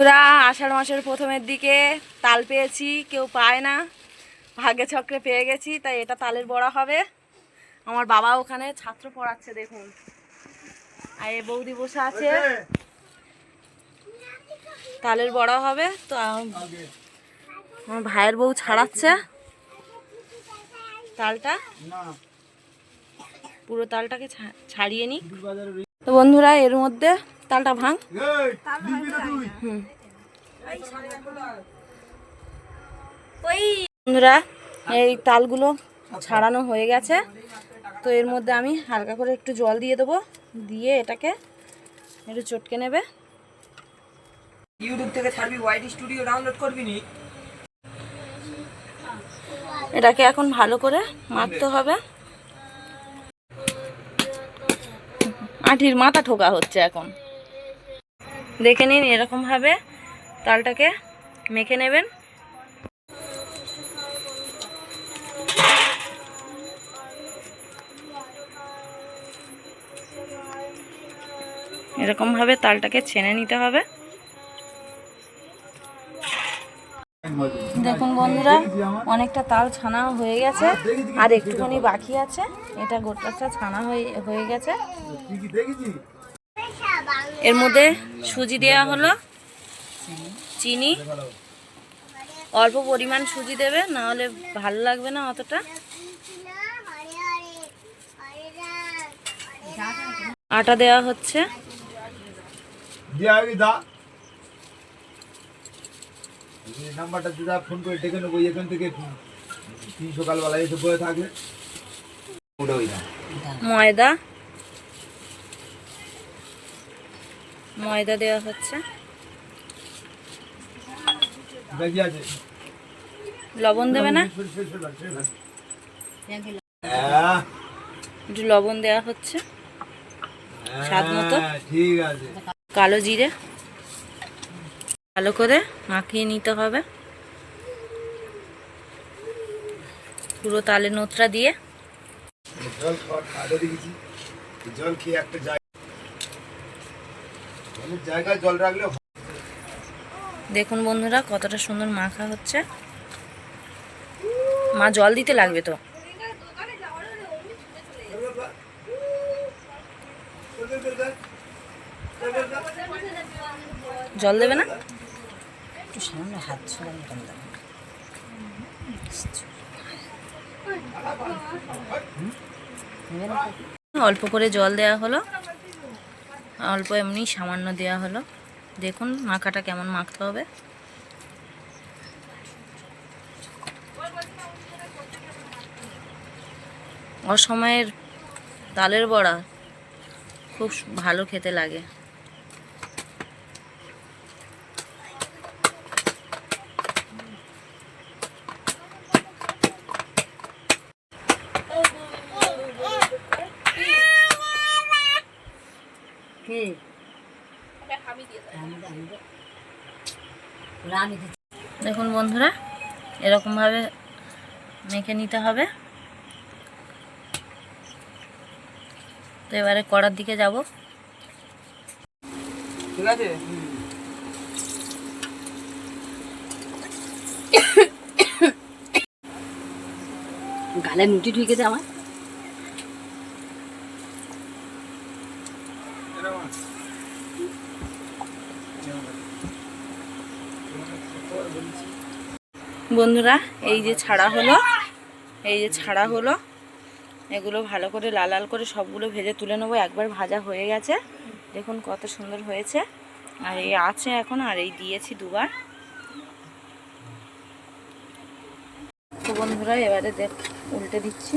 পুরা আষাঢ় মাসের প্রথমের দিকে তাল পেয়েছি কেউ পায় না। ভাগ্যে চক্রে পেয়ে গেছি তাই এটা তালের বড়া হবে। আমার বাবা ওখানে ছাত্র পড়াচ্ছে দেখুন। আর এ বৌদি বসে আছে। তালের বড়া হবে তো আমার ভাইয়ের বউ ছাড়াচ্ছে। তালটা? পুরো তালটাকে ছাড়িয়ে নি তো বন্ধুরা এর মধ্যে তালটা ভাঙ। হুম বন্ধুরা এই তালগুলো ছাড়ানো হয়ে গেছে। তো এর মধ্যে আমি হালকা করে একটু জল দিয়ে দেবো। দিয়ে এটাকে একটু চটকে নেবে। ইউটিউব থেকে ছাড়বি ওয়াইটি স্টুডিও ডাউনলোড করবি নি? এটাকে এখন ভালো করে মারতে হবে। আঠির মাথা ঠোকা হচ্ছে এখন। দেখে নিন এরকমভাবে তালটাকে মেখে নেবেন। এরকমভাবে তালটাকে ছেনে নিতে হবে। দেখুন বন্ধুরা, অনেকটা তাল ছানা হয়ে গেছে, আর একটুখানি বাকি আছে। এটা গোটাটা ছানা হয়ে হয়ে গেছে। এর মধ্যে সুজি দেওয়া হলো। চিনি। অল্প পরিমাণ সুজি দেবে না হলে ভালো লাগবে না অতটা। আটা দেওয়া হচ্ছে। নাম্বারটা দিদা ফোন করে ডেকে নেব এখান থেকে সকালবেলা এসে বয়ে ময়দা। ময়দা দেওয়া হচ্ছে। লবণ দেবে না। হ্যাঁ, একটু লবণ দেওয়া হচ্ছে। স্বাদ মতো। হ্যাঁ, ঠিক আছে। কালো জিরে। ভালো করে মাখিয়ে নিতে হবে। পুরো তালে নোতরা দিয়ে। জল খেয়ে একটা দেখুন বন্ধুরা, কতটা সুন্দর মাখা হচ্ছে। মা, জল দিতে লাগবে তো। জল দেবে না? অল্প করে জল দেওয়া হলো। অল্প এমনি সামান্য দেওয়া হলো। দেখুন, মাখাটা কেমন মাখতে হবে। অসময়ের তালের বড়া খুব ভালো খেতে লাগে। দেখুন বন্ধুরা এরকমভাবে মেখে নিতে হবে। তো এবারে কড়ার দিকে যাব। ঠিক আছে? গালে মুটি ঢুকেছে আমার। বন্ধুরা, এই যে ছাড়া হলো, এই যে ছাড়া হলো, এগুলো ভালো করে লাল লাল করে সবগুলো ভেজে তুলে নেব। একবার ভাজা হয়ে গেছে, দেখুন কত সুন্দর হয়েছে। আর এই আছে এখন, আর এই দিয়েছি দুবার। তো বন্ধুরা, এবারে দেখ, উল্টে দিচ্ছি।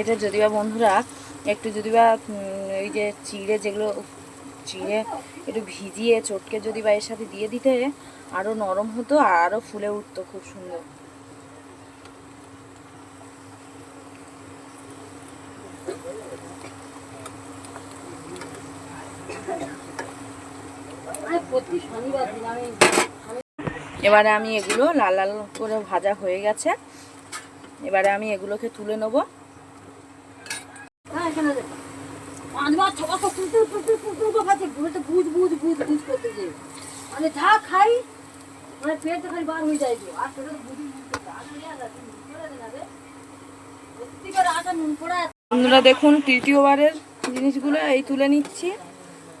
এটা যদি বা বন্ধুরা একটু যদি বা ওই যে চিড়ে যেগুলো, চিড়ে একটু ভিজিয়ে চটকে যদি বা এর সাথে দিয়ে দিতে আরও নরম হতো আর আরও ফুলে উঠতো খুব সুন্দর। এবারে আমি এগুলো লাল লাল করে ভাজা হয়ে গেছে। এবারে আমি এগুলোকে তুলে নেব। মানে বন্ধুরা, দেখুন, তৃতীয়বারের জিনিসগুলো এই তুলে নিচ্ছি।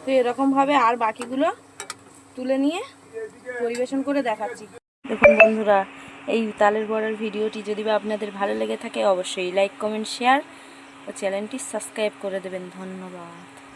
তো এরকমভাবে আর বাকিগুলো তুলে নিয়ে পরিবেশন করে দেখাচ্ছি। দেখুন বন্ধুরা, এই তালের বড়ার ভিডিওটি যদি বা আপনাদের ভালো লেগে থাকে, অবশ্যই লাইক কমেন্ট শেয়ার ও চ্যানেলটি সাবস্ক্রাইব করে দেবেন। ধন্যবাদ।